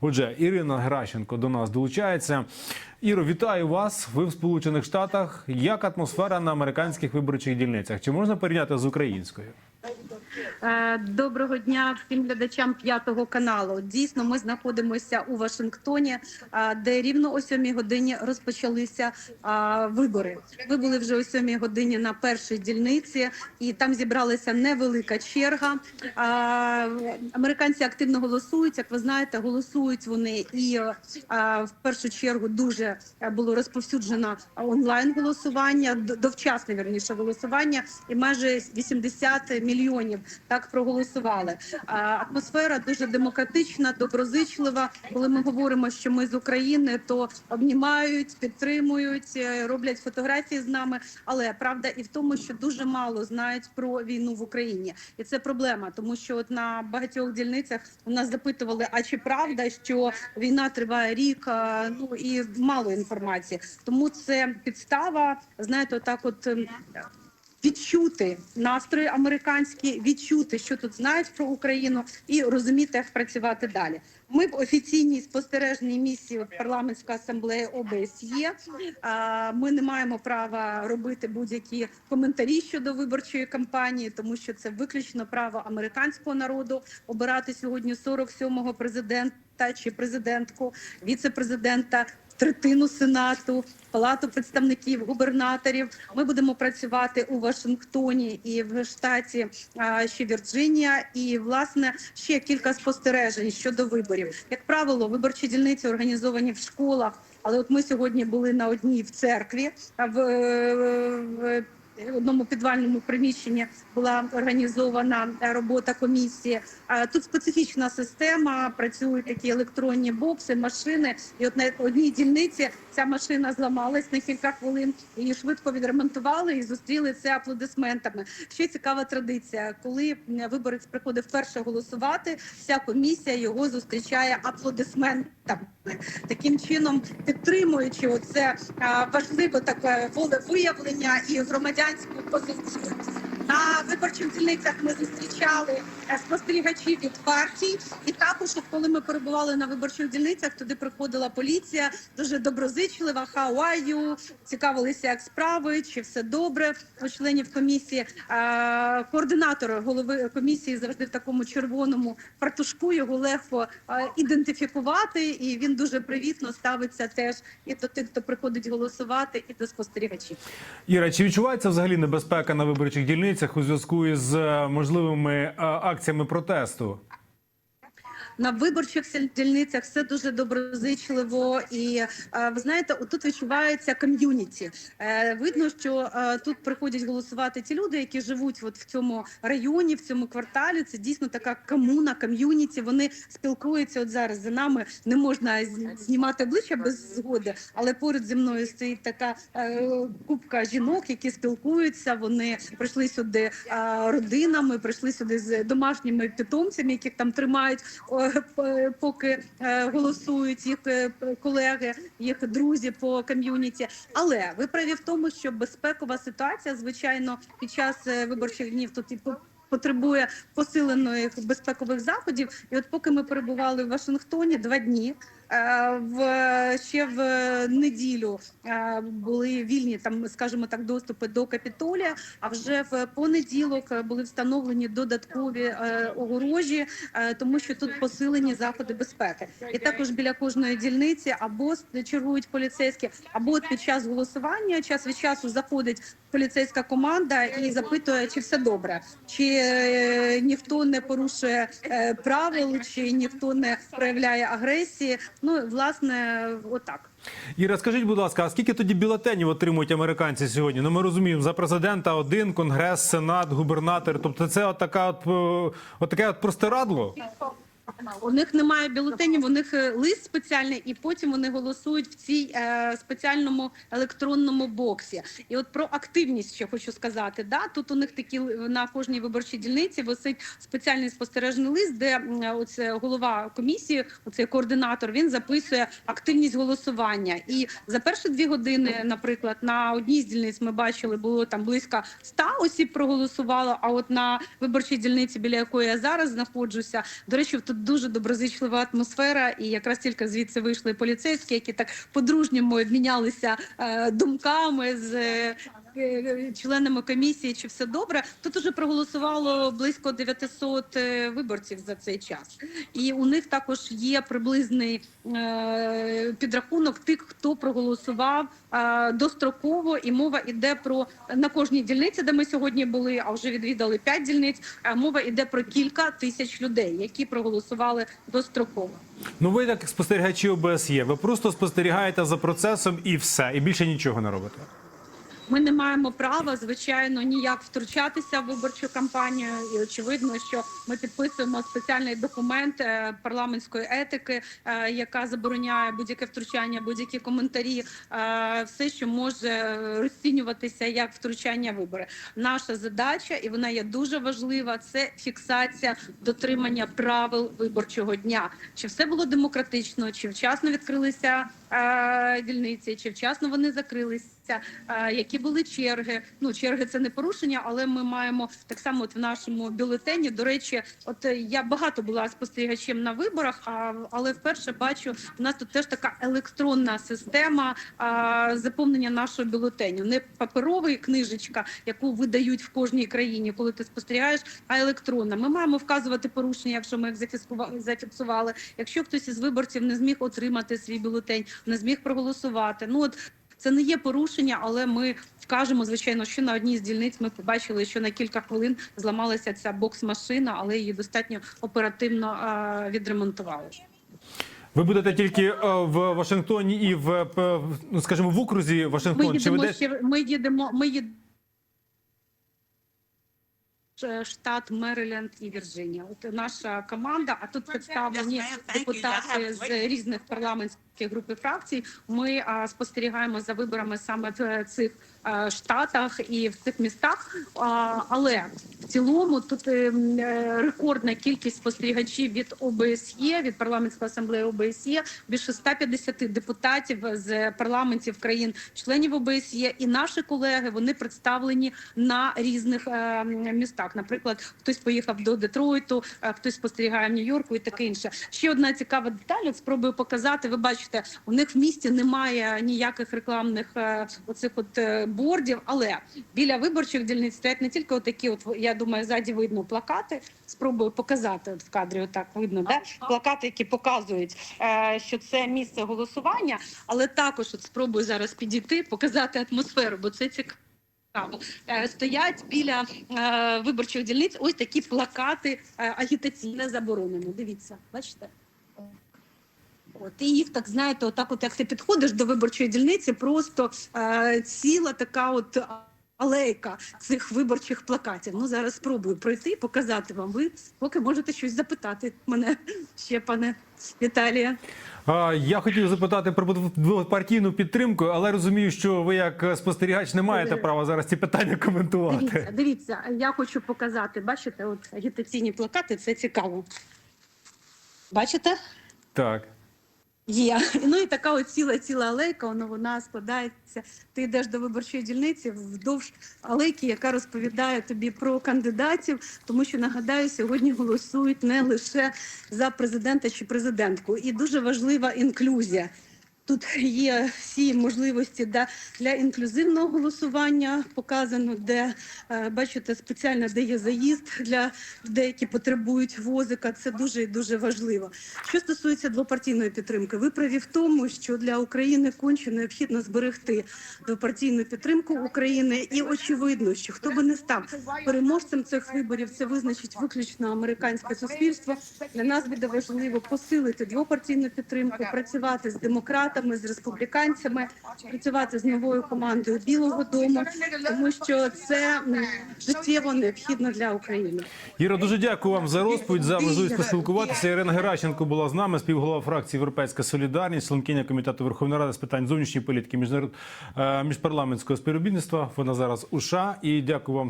Отже, Ірина Гращенко до нас долучається. Іро, вітаю вас. Ви в Сполучених Штатах. Як атмосфера на американських виборчих дільницях? Чи можна порівняти з українською? Е, Доброго дня всім глядачам п'ятого каналу. Дійсно, ми знаходимося у Вашингтоні, е, де рівно о сьомій годині розпочалися е, вибори. Ви були вже о сьомій годині на першій дільниці, і там зібралася невелика черга. Американці активно голосують. Як ви знаєте, голосують вони і в першу чергу дуже було розповсюджено онлайн голосування, довчасне вірніше голосування, і майже 80 мільйонів так проголосували. Атмосфера дуже демократична, доброзичлива. Коли ми говоримо, що ми з України, то обнімають, підтримують, е, роблять фотографії з нами. Але правда і в тому, що дуже мало знають про війну в Україні, і це проблема, тому що от на багатьох дільницях у нас запитували: а чи правда, що війна триває рік? Ну і мало інформації. Тому це підстава, знаєте, так, от. Відчути настрої американські, відчути, що тут знають про Україну, і розуміти, як працювати далі. Ми в офіційній спостережній місії парламентської асамблеї ОБСЄ. Ми не маємо права робити будь-які коментарі щодо виборчої кампанії, тому що це виключно право американського народу обирати сьогодні 47-го президента чи президентку, віце-президента третину сенату, палату представників, губернаторів. Ми будемо працювати у Вашингтоні і в штаті ще Вірджинія. І власне ще кілька спостережень щодо виборів. Як правило, виборчі дільниці організовані в школах. Але от ми сьогодні були на одній в церкві а в, одному підвальному приміщенні була організована е, робота комісії. А Тут специфічна система, працюють такі електронні бокси, машини. І от на одній дільниці ця машина зламалась на кілька хвилин. Її швидко відремонтували і зустріли це аплодисментами. Ще цікава традиція, коли виборець приходить вперше голосувати, вся комісія його зустрічає аплодисментами. Таким чином, підтримуючи оце а, важливе таке волевиявлення і громадянську позицію. На виборчих дільницях ми зустрічали е, спостерігачів від партій, і також, коли ми перебували на виборчих дільницях, туди приходила поліція, дуже доброзичлива. You? цікавилися, як справи, чи все добре у членів комісії. Е, Координатор голови комісії завжди в такому червоному фартушку. Його легко е, ідентифікувати, і він дуже привітно ставиться теж і до тих, хто приходить голосувати, і до спостерігачів. Іра, чи відчувається взагалі небезпека на виборчих дільницях у зв'язку із е, можливими е, акціями протесту? На виборчих дільницях все дуже доброзичливо, і е, ви знаєте, тут відчувається ком'юніті. Е, Видно, що е, тут приходять голосувати ті люди, які живуть от в цьому районі, в цьому кварталі. Це дійсно така комуна, ком'юніті. Вони спілкуються. От зараз за нами не можна знімати обличчя без згоди, але поряд зі мною стоїть така купка жінок, які спілкуються. Вони прийшли сюди родинами, прийшли сюди з домашніми питомцями, яких там тримають, поки е, голосують їх е, колеги, їх друзі по ком'юніті. Але ви праві в тому, що безпекова ситуація, звичайно, під час е, виборчих днів тут і по- потребує посилених безпекових заходів. І от поки ми перебували в Вашингтоні два дні. Е, В ще в неділю е, були вільні там, скажімо так, доступи до капітолія. А вже в понеділок були встановлені додаткові е, огорожі, тому що тут посилені заходи безпеки. І також біля кожної дільниці або чергують поліцейські, або під час голосування час від часу заходить поліцейська команда і запитує, чи все добре, чи ніхто не порушує правил, чи ніхто не проявляє агресії. Ну власне, отак. Іра, скажіть, будь ласка, а скільки тоді бюлетенів отримують американці сьогодні? Ну ми розуміємо, за президента один, конгрес, сенат, губернатор. Тобто, це от така от, е, от таке от простирадло? У них немає бюлетенів, у них е, лист спеціальний, і потім вони голосують в цій е, спеціальному електронному боксі. І от про активність ще хочу сказати. Да, тут у них такі на кожній виборчій дільниці висить спеціальний спостережний лист, де м, оце голова комісії, оцей координатор, він записує активність голосування. І за перші дві години, наприклад, на одній з дільниць ми бачили, було там близько 100 осіб проголосувало. А от на виборчій дільниці, біля якої я зараз знаходжуся, до речі, тут дуже доброзичлива атмосфера, і якраз тільки звідси вийшли поліцейські, які так по-дружньому обмінялися е, думками з. Е, Членами комісії, чи все добре, тут уже проголосувало близько 900 е, виборців за цей час, і у них також є приблизний е, підрахунок тих, хто проголосував достроково, і мова йде про на кожній дільниці, де ми сьогодні були, а вже відвідали 5 дільниць. Мова йде про кілька тисяч людей, які проголосували достроково. Ну ви як спостерігачі ОБСЄ, ви просто спостерігаєте за процесом і все, і більше нічого не робите. Ми не маємо права, звичайно, ніяк втручатися в виборчу кампанію. І очевидно, що ми підписуємо спеціальний документ е, парламентської етики, е, яка забороняє будь-яке втручання, будь-які коментарі, е, все, що може розцінюватися як втручання вибори. Наша задача, і вона є дуже важлива, це фіксація дотримання правил виборчого дня. Чи все було демократично, чи вчасно відкрилися дільниці, чи вчасно вони закрилися. Е, Які були черги? Ну черги це не порушення, але ми маємо так само от в нашому бюлетені. До речі, от е, я багато була спостерігачем на виборах, а але вперше бачу, у нас тут теж така електронна система а, заповнення нашого бюлетеню. Не паперовий книжечка, яку видають в кожній країні, коли ти спостерігаєш, а електронна. Ми маємо вказувати порушення, якщо ми їх зафіксували. Якщо хтось із виборців не зміг отримати свій бюлетень, не зміг проголосувати. Ну от це не є порушення, але ми вкажемо, звичайно, що на одній з дільниць ми побачили, що на кілька хвилин зламалася ця бокс-машина, але її достатньо оперативно відремонтували. Ви будете тільки е, в Вашингтоні і в е, ну скажімо в окрузі Ми Вашингтон. Чи ви їдемо де... ще ми їдемо. Ми їдемо. Штат Мериленд і Вірджинія. От наша команда, а тут представлені депутати з різних парламентських груп і фракцій. Ми спостерігаємо за виборами саме в цих а, штатах і в цих містах. Але в цілому тут е, е, рекордна кількість спостерігачів від ОБСЄ, від парламентської асамблеї ОБСЄ, більше 150 депутатів з парламентів країн-членів ОБСЄ. І наші колеги вони представлені на різних е, містах. Наприклад, хтось поїхав до Детройту, е, хтось спостерігає в Нью-Йорку і таке інше. Ще одна цікава деталь. Спробую показати. Ви бачите, у них в місті немає ніяких рекламних е, оцих от е, бордів, але біля виборчих дільниць стоять не тільки отакі, от я думаю, ззаді видно плакати. Спробую показати от в кадрі. Отак видно, да? плакати, які показують, е, що це місце голосування, але також от спробую зараз підійти, показати атмосферу, бо це цікаво. Стоять біля е, виборчих дільниць ось такі плакати е, агітаційне заборонено. Дивіться, бачите? От і їх так знаєте, отак, от як ти підходиш до виборчої дільниці, просто е, ціла така от алейка цих виборчих плакатів. Ну зараз спробую пройти і показати вам. Ви поки можете щось запитати мене ще, пане Віталія. Я хотів запитати про двопартійну підтримку, але розумію, що ви як спостерігач не маєте права зараз ці питання Дивіться, коментувати. дивіться, я хочу показати. Бачите, от агітаційні плакати, це цікаво. Бачите? Так. Є. Ну і така от ціла алейка, вона, вона складається. Ти йдеш до виборчої дільниці вздовж алейки, яка розповідає тобі про кандидатів, тому що нагадаю, сьогодні голосують не лише за президента чи президентку, і дуже важлива інклюзія. Тут є всі можливості для, для інклюзивного голосування показано, де е, бачите спеціально, де є заїзд для людей, які потребують возика. Це дуже і дуже важливо. Що стосується двопартійної підтримки, ви праві в тому, що для України конче необхідно зберегти двопартійну підтримку України, і очевидно, що хто би не став переможцем цих виборів, це визначить виключно американське суспільство. Для нас буде важливо посилити двопартійну підтримку, працювати з демократами, з республіканцями, працювати з новою командою Білого Дому, тому що це життєво необхідно для України. Іра, дуже дякую вам за розповідь, за можливість поспілкуватися. Ірина Геращенко була з нами, співголова фракції Європейська Солідарність, членкиня комітету Верховної Ради з питань зовнішньої політики, міжнарод... е, міжпарламентського співробітництва. Вона зараз у США. І дякую вам